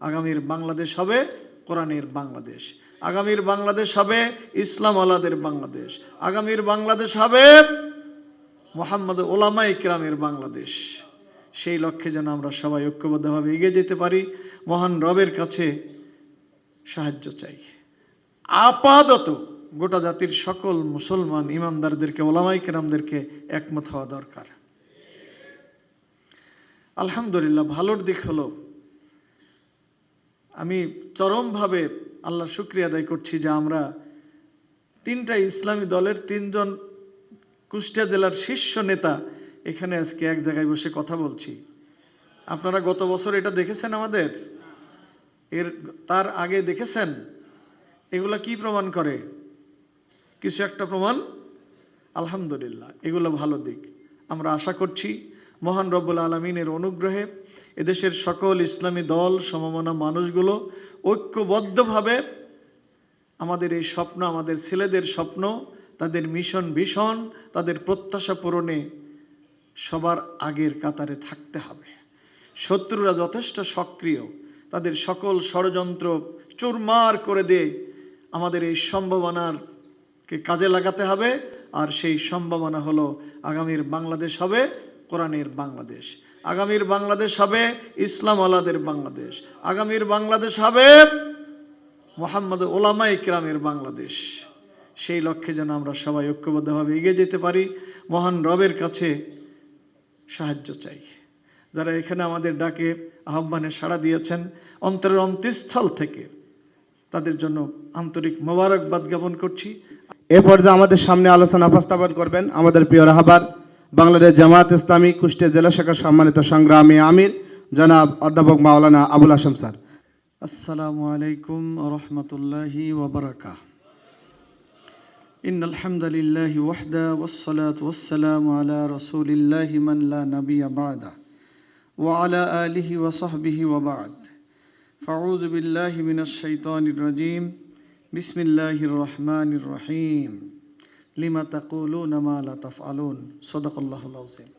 আগামীর বাংলাদেশ হবে কোরআনের বাংলাদেশ। আগামীর বাংলাদেশ হবে ইসলাম আলাদের বাংলাদেশ। আগামীর বাংলাদেশ হবে মোহাম্মদ ওলামা ইকরামের বাংলাদেশ। সেই লক্ষ্যে যেন আমরা সবাই ঐক্যবদ্ধভাবে এগিয়ে যেতে পারি, মহান রবের কাছে সাহায্য চাই। আপাতত গোটা জাতির সকল মুসলমান ইমানদারদেরকে ওলামাই কেরামদেরকে একমত হওয়া দরকার। আলহামদুলিল্লাহ, ভালোর দিক হলো আমি চরমভাবে আল্লাহ শুক্রিয়া আদায় করছি যে আমরা তিনটা ইসলামী দলের তিনজন কুষ্টিয়া জেলার শীর্ষ নেতা এখানে আজকে এক জায়গায় বসে কথা বলছি। আপনারা গত বছর এটা দেখেছেন আমাদের? এর তার আগে দেখেছেন? এগুলা কি প্রমাণ করে? কিছু একটা প্রমাণ? আলহামদুলিল্লাহ, এগুলো ভালো দিক। আমরা আশা করছি মহান রব্বুল আলমিনের অনুগ্রহে এদেশের সকল ইসলামী দল, সমমনা মানুষগুলো ঐক্যবদ্ধভাবে আমাদের এই স্বপ্ন, আমাদের ছেলেদের স্বপ্ন, তাদের মিশন ভীষণ, তাদের প্রত্যাশা পূরণে সবার আগের কাতারে থাকতে হবে। শত্রুরা যথেষ্ট সক্রিয়, তাদের সকল ষড়যন্ত্র চুরমার করে দিয়ে আমাদের এই সম্ভাবনারকে কাজে লাগাতে হবে। আর সেই সম্ভাবনা হলো আগামীর বাংলাদেশ হবে কোরআনের বাংলাদেশ। আগামীর বাংলাদেশ হবে ইসলাম আলাদের বাংলাদেশ। আগামীর বাংলাদেশ হবে মোহাম্মদ ওলামা ইকরামের বাংলাদেশ। সেই লক্ষ্যে যেন আমরা সবাই ঐক্যবদ্ধভাবে এগিয়ে যেতে পারি, মহান রবের কাছে সাহায্য চাই। যারা এখানে আমাদের ডাকে আহ্বানে সাড়া দিয়েছেন, অন্তরের অন্তঃস্থল থেকে, তাদের জন্য আন্তরিক মোবারকবাদ জ্ঞাপন করছি। এ পর্যায়ে আমাদের সামনে আলোচনা উপস্থাপন করবেন আমাদের প্রিয় রাহাবার বাংলাদেশ জামাত ইসলামী কুষ্টিয়া জেলা শাখার সম্মানিত সংগ্রামী আমির, জনাব অধ্যাপক মাওলানা আবুল হাসাম স্যার। আসসালামু আলাইকুম রহমতুল্লাহি ওবরাকা ইন আলহামদুলিল্লাহ ওয়াহদা ওয়াসসালাতু ওয়াসসালামু আলা রাসূলিল্লাহি মান লা নাবিয়্যা বা'দা ওয়া আলা আলিহি ওয়া সাহবিহি ওয়া বা'দ। ফাউযু বিল্লাহি মিনাশ শাইতানির রাজীম। বিসমিল্লাহির রহমানির রহিম। লিমা তাকুলু নামা লাতাফ আলুন সদাকল্লাহসিম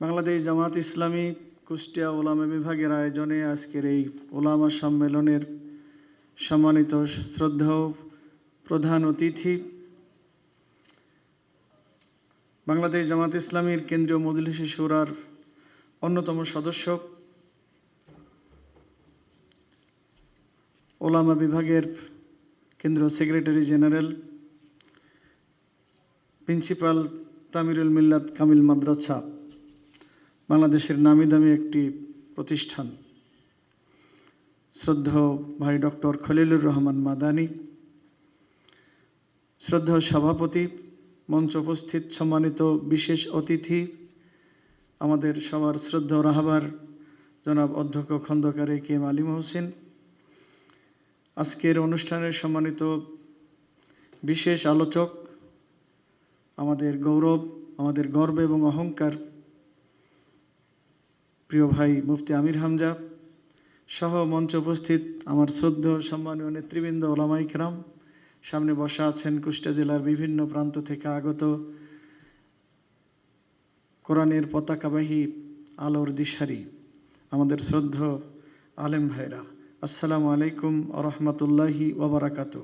বাংলাদেশ জামাত ইসলামী কুষ্টিয়া ওলামা বিভাগের আয়োজনে আজকের এই ওলামা সম্মেলনের সম্মানিত শ্রদ্ধা প্রধান অতিথি বাংলাদেশ জামাত ইসলামীর কেন্দ্রীয় মজলিস সুরার অন্যতম সদস্য ওলামা বিভাগের কেন্দ্রীয় সেক্রেটারি জেনারেল প্রিন্সিপাল তামিরুল মিল্লাত কামিল মাদ্রাসা বাংলাদেশের নামি দামি একটি প্রতিষ্ঠান। শ্রদ্ধেয় ভাই ডক্টর খলিলুর রহমান মাদানি শ্রদ্ধেয় সভাপতি, মঞ্চ উপস্থিত, সম্মানিত বিশেষ অতিথি, আমাদের সবার শ্রদ্ধেয় রাহাবার জনাব অধ্যক্ষ খন্দকার কে এম আলিম হোসেন, আজকের অনুষ্ঠানের সম্মানিত বিশেষ আলোচক আমাদের গৌরব, আমাদের গর্ব এবং অহংকার। প্রিয় ভাই মুফতি আমির হামজা, সহ মঞ্চে উপস্থিত আমার শ্রদ্ধ, সম্মানীয় নেতৃবৃন্দ ওলামাইকরাম সামনে বসা আছেন কুষ্টা জেলার বিভিন্ন প্রান্ত থেকে আগত কোরআনের পতাকাবাহী আলোর দিশারি, আমাদের শ্রদ্ধ আলেম ভাইরা। আসসালামু আলাইকুম আরহামতুল্লাহি ওবরাকাত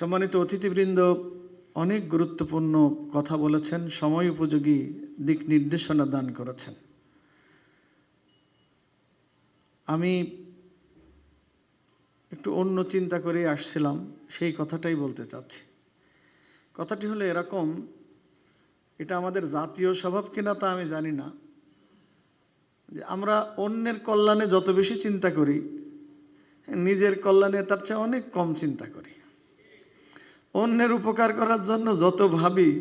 সম্মানিত অতিথিবৃন্দ, অনেক গুরুত্বপূর্ণ কথা বলেছেন, সময় উপযোগী দিক নির্দেশনা দান করেছেন। আমি একটু অন্য চিন্তা করে আসছিলাম, সেই কথাটাই বলতে চাচ্ছি। কথাটি হলো এরকম, এটা আমাদের জাতীয় স্বভাব কিনা তা আমি জানি না। যে আমরা অন্যের কল্যাণে যত বেশি চিন্তা করি, নিজের কল্যাণে তার চেয়ে অনেক কম চিন্তা করি। অন্যের উপকার করার জন্য যত ভাবি,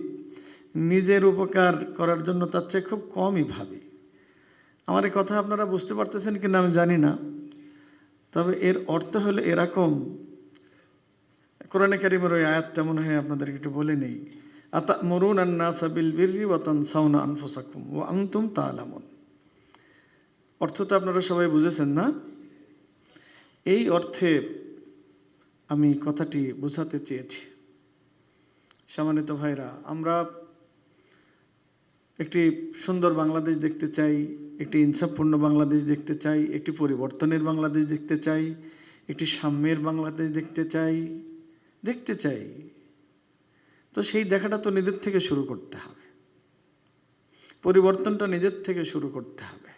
নিজের উপকার করার জন্য তার চেয়ে খুব কমই ভাবি। আমার এই কথা আপনারা বুঝতে পারতেছেন কিনা আমি জানি না। তবে এর অর্থ হলো এরকম। কোরআনে কারিমের ওই আয়াতটা মনে হয় আপনাদেরকে একটু বলে নেই। আতা মরুন আন্না সাবিল বিরি ওয়াতান সাউনা আনফুসাকুম ও আংতুম তালামন। অর্থ তো আপনারা সবাই বুঝেছেন না? এই অর্থে আমি কথাটি বোঝাতে চেয়েছি। সম্মানিত ভাইরা, আমরা একটি সুন্দর বাংলাদেশ দেখতে চাই, একটি ইনসাফপূর্ণ বাংলাদেশ দেখতে চাই, একটি পরিবর্তনের বাংলাদেশ দেখতে চাই, একটি সাম্যের বাংলাদেশ দেখতে চাই দেখতে চাই। তো সেই দেখাটা তো নিজের থেকে শুরু করতে হবে। পরিবর্তনটা নিজের থেকে শুরু করতে হবে।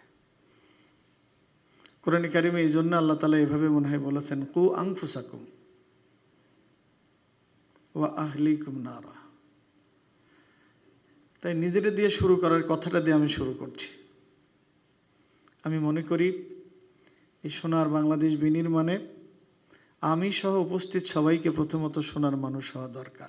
কোরআন কারিমে এই জন্য আল্লাহ তালা এভাবে মনে হয় বলেছেন, কু আংফুসাকুম আহলিকুম নারা। তাই নিজেরা দিয়ে শুরু করার কথাটা দিয়ে আমি শুরু করছি। আমি মনে করি, এই সোনার বাংলাদেশ বিনির্মাণে আমি সহ উপস্থিত সবাইকে প্রথমত সোনার মানুষ হওয়া দরকার।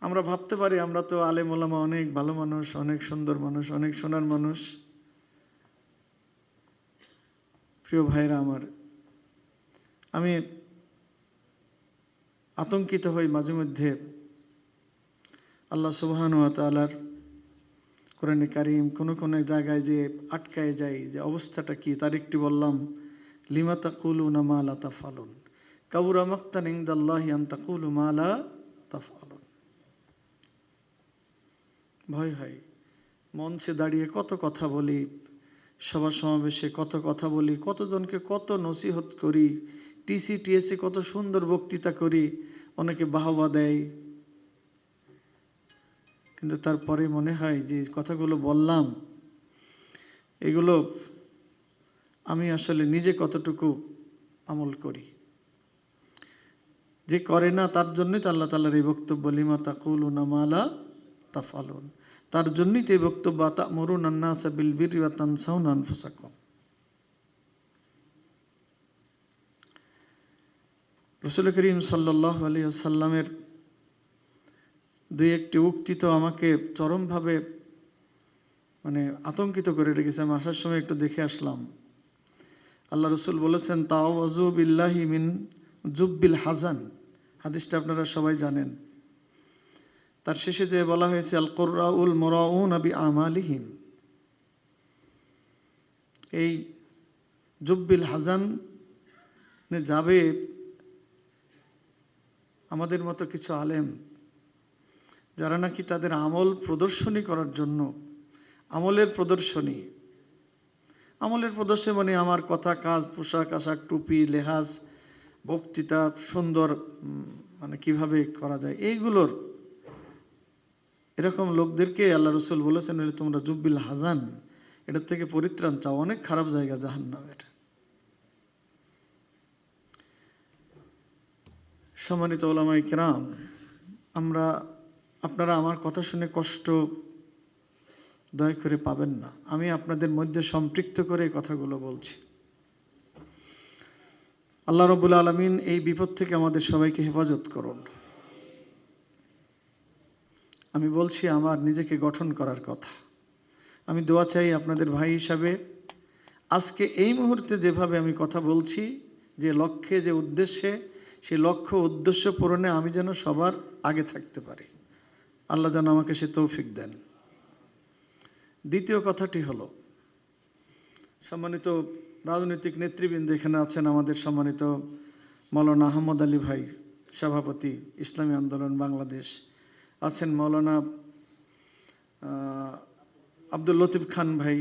আমরা ভাবতে পারি, আমরা তো আলেম ওলামা, অনেক ভালো মানুষ, অনেক সুন্দর মানুষ, অনেক সোনার মানুষ। প্রিয় ভাইরা আমার আমি আতঙ্কিত হই মাঝে মধ্যে। আল্লাহ সুবহান ওয়া তাআলার কোরআনে কারিম কোন কোন জায়গায় যে আটকায় যায় যে অবস্থাটা কি, তার একটি বললাম, লিমা তাকুলুনা মা লা তাফআলুন? কাবুরা মাক্তান ইনদাল্লাহি আন তাকুলু মা লা তাফআলুন? ভয় হয়। মঞ্চে দাঁড়িয়ে কত কথা বলি সভা সমাবেশে কত কথা বলি, কতজনকে কত নসিহত করি টিসি, টিএসসি কত সুন্দর বক্তৃতা করি, অনেকে বাহবা দেয়। কিন্তু তারপরে মনে হয় যে কথাগুলো বললাম, এগুলো আমি আসলে নিজে কতটুকু আমল করি। যে করে না তার জন্যই তো আল্লাহ তালার এই বক্তব্য, লিমা তাকুল মালা তাফালুন তার জন্যই তো এই বক্তব্য তা মরুন আন্নাসা বিল বির তানসাউন আনফুসাকুম। রসুল করিম সাল্লাহ আলী সাল্লামের দুই একটি উক্তি তো আমাকে চরমভাবে মানে আতঙ্কিত করে রেখেছে। আমি আসার সময় একটু দেখে আসলাম। আল্লাহ রসুল বলেছেন তাও বিল্লাহি মিন জুব্বিল হাজান। হাদিসটা আপনারা সবাই জানেন। তার শেষে যে বলা হয়েছে আল কোর্রাউল মোরাউন আবি আমালিহীন এই জুব্বিল হাজান যাবে আমাদের মতো কিছু আলেম যারা নাকি তাদের আমল প্রদর্শনী করার জন্য, আমলের প্রদর্শনী। আমলের প্রদর্শনী মানে আমার কথা, কাজ, পোশাক, আশাক, টুপি, লেহাজ, বক্তৃতা, সুন্দর মানে কীভাবে করা যায়, এইগুলোর। এরকম লোকদেরকে আল্লাহ রসুল বলেছেন, "এরে তোমরা জুব্বিল হাজান, এটার থেকে পরিত্রাণ চাও। অনেক খারাপ জায়গা জাহান্নাম সম্মানিত ওলামাই কেরাম, আমরা, আপনারা আমার কথা শুনে কষ্ট দয়া করে পাবেন না। আমি আপনাদের মধ্যে সম্পৃক্ত করে কথাগুলো বলছি। আল্লাহ রবুল আলমিন এই বিপদ থেকে আমাদের সবাইকে হেফাজত করুন। আমি বলছি আমার নিজেকে গঠন করার কথা। আমি দোয়া চাই আপনাদের ভাই হিসাবে, আজকে এই মুহূর্তে যেভাবে আমি কথা বলছি, যে লক্ষ্যে, যে উদ্দেশ্যে সেই লক্ষ্য, উদ্দেশ্য পূরণে আমি যেন সবার আগে থাকতে পারি। আল্লাহ যেন আমাকে সে তৌফিক দেন। দ্বিতীয় কথাটি হলো, সম্মানিত রাজনৈতিক নেতৃবৃন্দ এখানে আছেন আমাদের সম্মানিত মৌলানা আহমদ আলী ভাই, সভাপতি, ইসলামী আন্দোলন বাংলাদেশ আছেন মৌলানা আব্দুল লতিফ খান ভাই,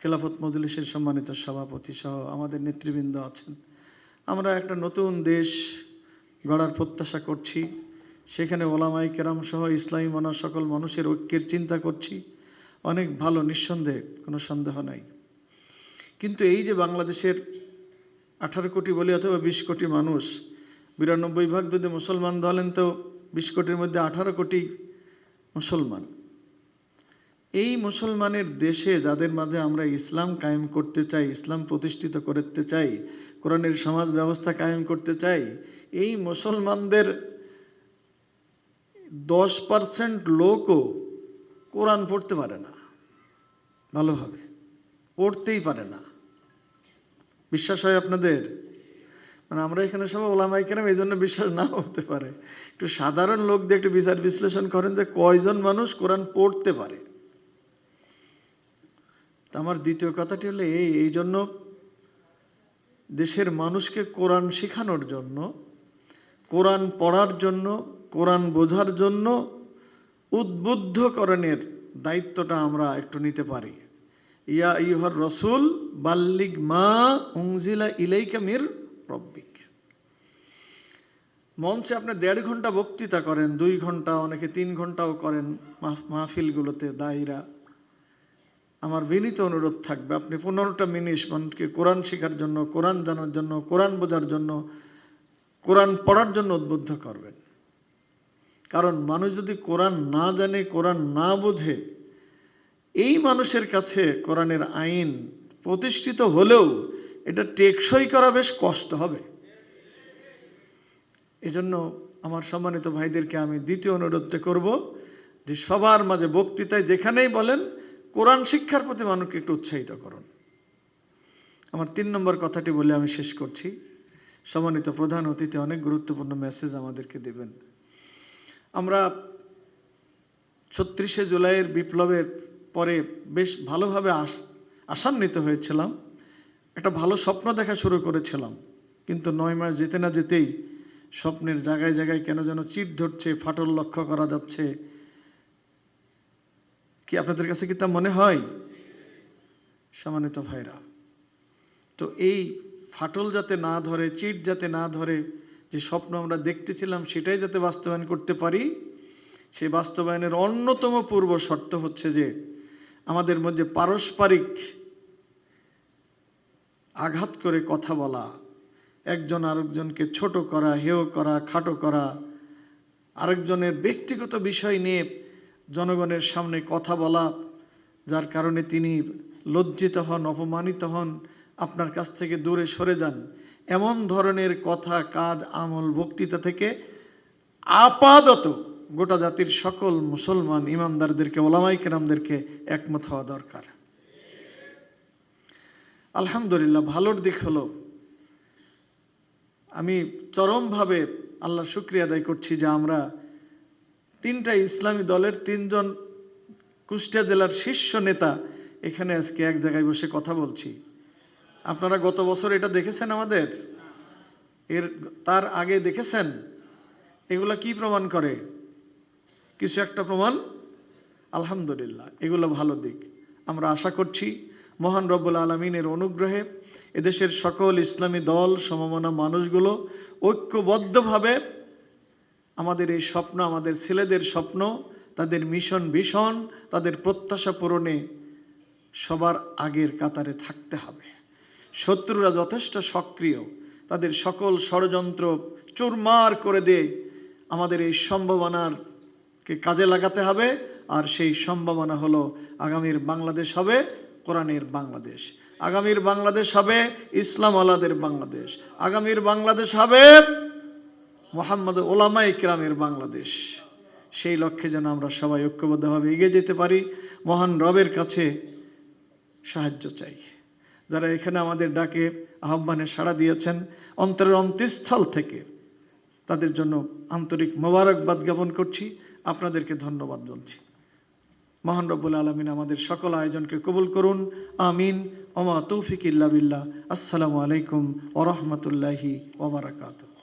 খেলাফত মজলিসের সম্মানিত সভাপতি সহ আমাদের নেতৃবৃন্দ আছেন। আমরা একটা নতুন দেশ গড়ার প্রত্যাশা করছি। সেখানে ওলামাই কেরাম সহ ইসলামী মনা সকল মানুষের ঐক্যের চিন্তা করছি। অনেক ভালো, নিঃসন্দেহে, কোনো সন্দেহ নাই। কিন্তু এই যে বাংলাদেশের আঠারো কোটি বলি অথবা বিশ কোটি মানুষ, বিরানব্বই ভাগ যদি মুসলমান ধরেন তো বিশ কোটির মধ্যে আঠারো কোটি মুসলমান। এই মুসলমানের দেশে যাদের মাঝে আমরা ইসলাম কায়েম করতে চাই, ইসলাম প্রতিষ্ঠিত করতে চাই কোরআনের সমাজ ব্যবস্থা কায়েম করতে চাই, এই মুসলমানদের দশ পার্সেন্ট লোকও কোরআন পড়তে পারে না। ভালোভাবে পড়তেই পারে না। বিশ্বাস হয় আপনাদের? মানে আমরা এখানে সবাই ওলামাই কেন এই জন্য বিশ্বাস নাও হতে পারে। একটু সাধারণ লোক দিয়ে একটু বিচার বিশ্লেষণ করেন যে কয়জন মানুষ কোরআন পড়তে পারে। আমার দ্বিতীয় কথাটি হলো এই এই জন্য দেশের মানুষকে কোরআন শেখানোর জন্য, কোরআন পড়ার জন্য, কোরআন বোঝার জন্য উদ্বুদ্ধকরণের দায়িত্বটা আমরা একটু নিতে পারি। ইয়া ইহর রসুল, বাল্লিগ মা উংজিলা ইলাইকা মির রব্বিক। মঞ্চে আপনি দেড় ঘণ্টা বক্তৃতা করেন, দুই ঘণ্টা অনেকে তিন ঘন্টাও করেন মাহফিলগুলোতে দায়ীরা। আমার বিনীত অনুরোধ থাকবে। আপনি পনেরোটা মিনিট মানুষকে কোরআন শেখার জন্য, কোরআন জানার জন্য, কোরআন বোঝার জন্য, কোরআন পড়ার জন্য উদ্বুদ্ধ করবেন। কারণ মানুষ যদি কোরআন না জানে, কোরআন না বোঝে, এই মানুষের কাছে কোরআনের আইন প্রতিষ্ঠিত হলেও এটা টেকসই করা বেশ কষ্ট হবে। এজন্য আমার সম্মানিত ভাইদেরকে আমি দ্বিতীয় অনুরোধটা করব যে সবার মাঝে বক্তৃতায় যেখানেই বলেন কোরআন শিক্ষার প্রতি মানুষকে একটু উৎসাহিত করুন। আমার তিন নম্বর কথাটি বলে আমি শেষ করছি। সম্মানিত প্রধান অতিথি, অনেক গুরুত্বপূর্ণ মেসেজ আমাদেরকে দেবেন। আমরা ছত্রিশে জুলাইয়ের বিপ্লবের পরে বেশ ভালোভাবে আস, আশান্বিত হয়েছিলাম। একটা ভালো স্বপ্ন দেখা শুরু করেছিলাম। কিন্তু নয় মাস যেতে না যেতেই স্বপ্নের জায়গায় জায়গায় কেন যেন চিট ধরছে, ফাটল লক্ষ্য করা যাচ্ছে। কি আপনাদের কাছে কি তা মনে হয়? সম্মানিত ভাইরা, তো এই ফাটল যাতে না ধরে, চিট যাতে না ধরে, যে স্বপ্ন আমরা দেখতেছিলাম সেটাই যাতে বাস্তবায়ন করতে পারি, সেই বাস্তবায়নের অন্যতম পূর্ব শর্ত হচ্ছে যে আমাদের মধ্যে পারস্পরিক আঘাত করে কথা বলা, একজন আরেকজনকে ছোট করা, হেয় করা, খাটো করা, আরেকজনের ব্যক্তিগত বিষয় নিয়ে জনগণের সামনে কথা বলা, যার কারণে তিনি লজ্জিত হন, অপমানিত হন, আপনার কাছ থেকে দূরে সরে যান। এমন ধরনের কথা, কাজ, আমল, বক্তৃতা থেকে আপাতত গোটা জাতির সকল মুসলমান ইমানদারদেরকে ওলামাই কেরামদেরকে একমত হওয়া দরকার। আলহামদুলিল্লাহ, ভালোর দিক হলো, আমি চরমভাবে আল্লাহ শুক্রিয়া আদায় করছি যে আমরা তিনটা ইসলামী দলের তিনজন কুষ্টিয়া জেলার শীর্ষ নেতা এখানে আজকে এক জায়গায় বসে কথা বলছি। আপনারা গত বছর এটা দেখেছেন আমাদের? এর, তার আগে দেখেছেন? এগুলো কি প্রমাণ করে? কিছু একটা প্রমাণ? আলহামদুলিল্লাহ, এগুলো ভালো দিক। আমরা আশা করছি মহান রব্বুল আলমিনের অনুগ্রহে এদেশের সকল ইসলামী দল, সমমনা মানুষগুলো ঐক্যবদ্ধভাবে আমাদের এই স্বপ্ন, আমাদের ছেলেদের স্বপ্ন, তাদের মিশন ভীষণ, তাদের প্রত্যাশা পূরণে সবার আগের কাতারে থাকতে হবে। শত্রুরা যথেষ্ট সক্রিয়, তাদের সকল ষড়যন্ত্র চুরমার করে দিয়ে আমাদের এই সম্ভাবনারকে কাজে লাগাতে হবে, আর সেই সম্ভাবনা হলো আগামীর বাংলাদেশ হবে কোরআনের বাংলাদেশ, আগামীর বাংলাদেশ হবে ইসলাম আলাদের বাংলাদেশ, আগামীর বাংলাদেশ হবে মোহাম্মদ ওলামা ইকরামের বাংলাদেশ। সেই লক্ষ্যে যেন আমরা সবাই ঐক্যবদ্ধভাবে এগিয়ে যেতে পারি, মহান রবের কাছে সাহায্য চাই। যারা এখানে আমাদের ডাকে আহ্বানে সাড়া দিয়েছেন, অন্তরের অন্তঃস্থল থেকে তাদের জন্য আন্তরিক মোবারকবাদ জ্ঞাপন করছি, আপনাদেরকে ধন্যবাদ বলছি। মহান রব্বুল আলমিন আমাদের সকল আয়োজনকে কবুল করুন, আমিন, ওমা তৌফিক ইল্লা বিল্লাহ, আসসালামু আলাইকুম ওরহমতুল্লাহি ওবরাকাতুহ